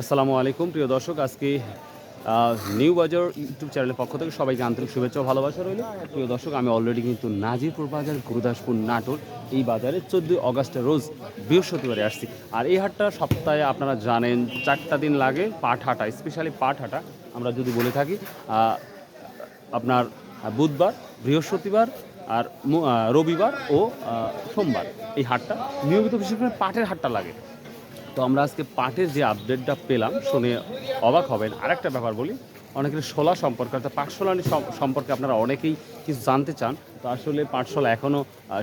আসসালামু আলাইকুম, প্রিয় দর্শক। আজকে নিউ বাজার ইউটিউব চ্যানেলের পক্ষ থেকে সবাইকে আন্তরিক শুভেচ্ছা ভালোবাসা রইল। প্রিয় দর্শক, আমি অলরেডি কিন্তু নাজিরপুর বাজার, গুরুদাসপুর, নাটোর এই বাজারে চোদ্দোই অগাস্টের রোজ বৃহস্পতিবারে আসছি। আর এই হাটটা সপ্তাহে আপনারা জানেন, চারটা দিন লাগে পাট হাটা স্পেশালি পাট হাটা। আমরা যদি বলে থাকি আপনার বুধবার, বৃহস্পতিবার আর রবিবার ও সোমবার এই হাটটা। নিয়মিত বিশেষ করে পাটের হাটটা লাগে। তো আমরা আজকে পাটের যে আপডেটটা পেলাম, শুনে অবাক হবেন। আরেকটা ব্যাপার বলি, অনেকের শোলা সম্পর্কে, অর্থাৎ পাটশোলানি সম্পর্কে আপনারা অনেকেই কিছু জানতে চান। তো আসলে পাটশোলা এখনও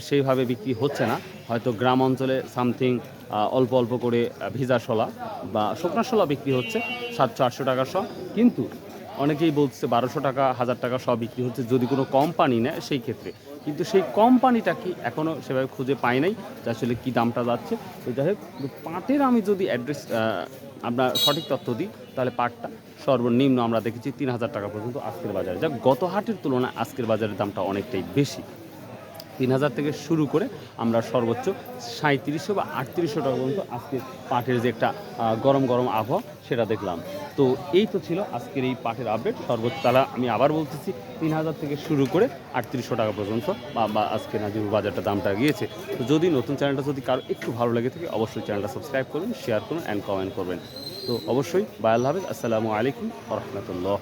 সেইভাবে বিক্রি হচ্ছে না। হয়তো গ্রাম অঞ্চলে সামথিং অল্প অল্প করে ভিজা শোলা বা শুকনা শোলা বিক্রি হচ্ছে, সাতশো আটশো টাকার শ কিন্তু অনেকেই বলছে বারোশো টাকা, হাজার টাকা সব বিক্রি হচ্ছে যদি কোনো কোম্পানি নেয় সেই ক্ষেত্রে। কিন্তু সেই কোম্পানিটা কি এখনও সেভাবে খুঁজে পাই নাই যে আসলে কী দামটা যাচ্ছে? তো যাই হোক পাটের আমি যদি অ্যাড্রেস আপনার সঠিক তথ্য দিই, তাহলে পাটটা সর্বনিম্ন আমরা দেখেছি তিন হাজার টাকা পর্যন্ত আজকের বাজারে। যা গত হাটের তুলনায় আজকের বাজারের দামটা অনেকটাই বেশি। তিন হাজার থেকে শুরু করে আমরা সর্বোচ্চ সাঁত্রিশশো বা আটত্রিশশো টাকা পর্যন্ত আজকে পাটের যে একটা গরম গরম আবহাওয়া, সেটা দেখলাম। তো এই তো ছিল আজকের এই পাঠের আপডেট সর্বোচ্চ তারা আমি আবার বলতেছি, তিন হাজার থেকে শুরু করে আটত্রিশশো টাকা পর্যন্ত বা বা আজকে নাজির বাজারটা দামটা গিয়েছে। তো যদি নতুন চ্যানেলটা যদি কারও একটু ভালো লেগে থাকে, অবশ্যই চ্যানেলটা সাবস্ক্রাইব করুন শেয়ার করুন অ্যান্ড কমেন্ট করবেন। তো অবশ্যই, বায়াল হাফিজ, আসসালামু আলাইকুম রহমতুল্লাহ।